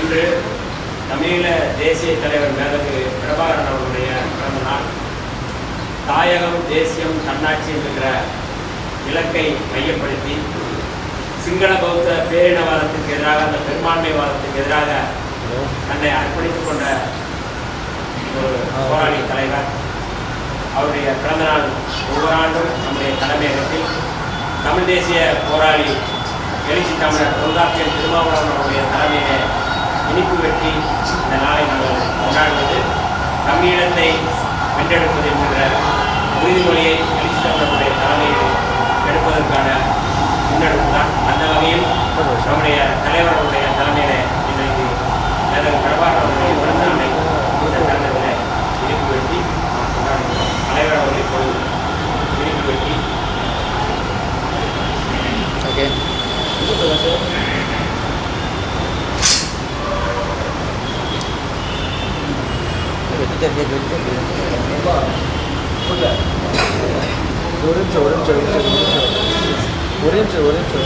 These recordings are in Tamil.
இன்று தமிழீழ தேசிய தலைவர் மேதகு பிரபாகரன் அவர்களுடைய பிறந்த நாள். தாயகம் தேசியம் தன்னாட்சி என்கிற இலக்கை மையப்படுத்தி சிங்கள பௌத்த பேரினவாதத்துக்கு எதிராக அந்த பெரும்பான்மைவாதத்துக்கு எதிராக தன்னை அர்ப்பணித்துக் கொண்ட ஒரு போராளி தலைவர். அவருடைய பிறந்தநாள் ஒவ்வொரு ஆண்டும் நம்முடைய தலைமையகத்தில் தமிழ் தேசிய போராளி எழுச்சி தமிழர் தொல்காப்பியர் திருமாவளவன் பயன்படுத்தி இந்த நாளை நாங்கள் கொண்டாடுவது தமிழீழத்தை வென்றெடுப்பது என்கிற உறுதிமொழியை அளித்து தந்தவருடைய தலைமை எடுப்பதற்கான முன்னெடுப்பு தான் அந்த வகையில் நம்முடைய தலைவர் அவருடைய தலைமையிலே இன்றைக்கு மேதகு பிரபாகர் அவருடைய பிறந்த நாளை இந்த தருணத்தில் இனிப்பு வெட்டி நாம் கொண்டாடுகிறோம் தலைவர் அவர்கள் இப்பொழுது இனிப்பு வெட்டி ஓகே ஒரு நிமிஷம் ஒரு நிமிஷம் ஒரு நிமிஷம் ஒரு நிமிஷம் ஒரு நிமிஷம்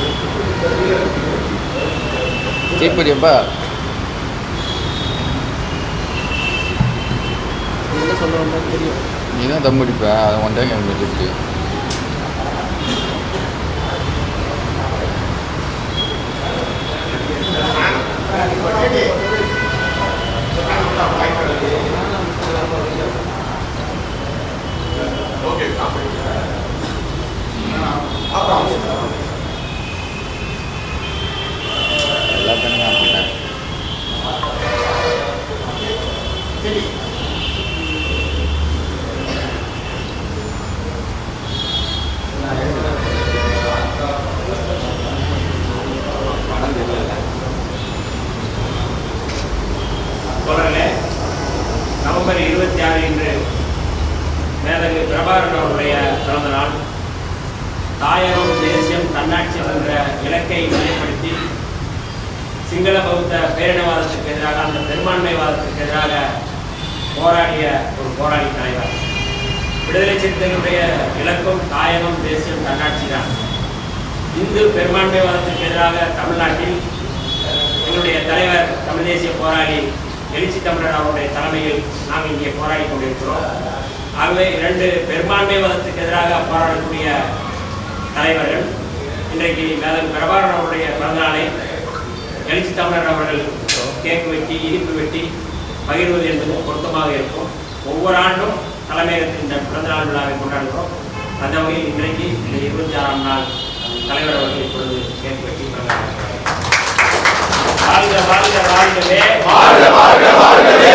தீப்பொறியப்பா என்ன சொல்ல தெரியும் நீ தான் தம் அடிப்ப அதை ஒன் டைம் எனக்கு நவம்பர் இருபத்தி ஆறு இன்று மேதகு பிரபாகரன் அவருடைய பிறந்த நாள். தாயகம் தேசியம் தன்னாட்சி என்ற இலக்கை மையப்படுத்தி சிங்கள பௌத்த பேரினவாதத்துக்கு எதிராக அந்த பெரும்பான்மைவாதத்துக்கு எதிராக போராடிய ஒரு போராடி தலைவர். விடுதலை சிறுத்தைகளுடைய இலக்கம் தாயகம் தேசியம் தன்னாட்சி தான் இந்து பெரும்பான்மைவாதத்திற்கு எதிராக தமிழ்நாட்டில் எங்களுடைய தலைவர் தமிழ் தேசிய போராளி எழுச்சி தமிழர் அவருடைய தலைமையில் நாம் இங்கே போராடி கொண்டிருக்கிறோம். ஆகவே இரண்டு பெரும்பான்மைவாதத்துக்கு எதிராக போராடக்கூடிய தலைவர்கள் இன்றைக்கு மேலும் பிரபாகரன் அவருடைய பிறந்தநாளை எழுச்சி தமிழர் அவர்கள் கேக் வெட்டி இனிப்பு வெட்டி பகிர்வது என்பது பொருத்தமாக இருக்கும். ஒவ்வொரு ஆண்டும் தலைமையகத்தில் இந்த பிறந்தநாள் விழாவை கொண்டாடுகிறோம். அந்த வகையில் இன்றைக்கு இந்த இருபத்தி ஆறாம் நாள் தலைவர் அவர்கள் இப்பொழுது கேக் வெட்டி பிறந்தநாள் வாழ்க வாழ்க வாழ்கவே வாழ்க வாழ்க வாழ்கவே.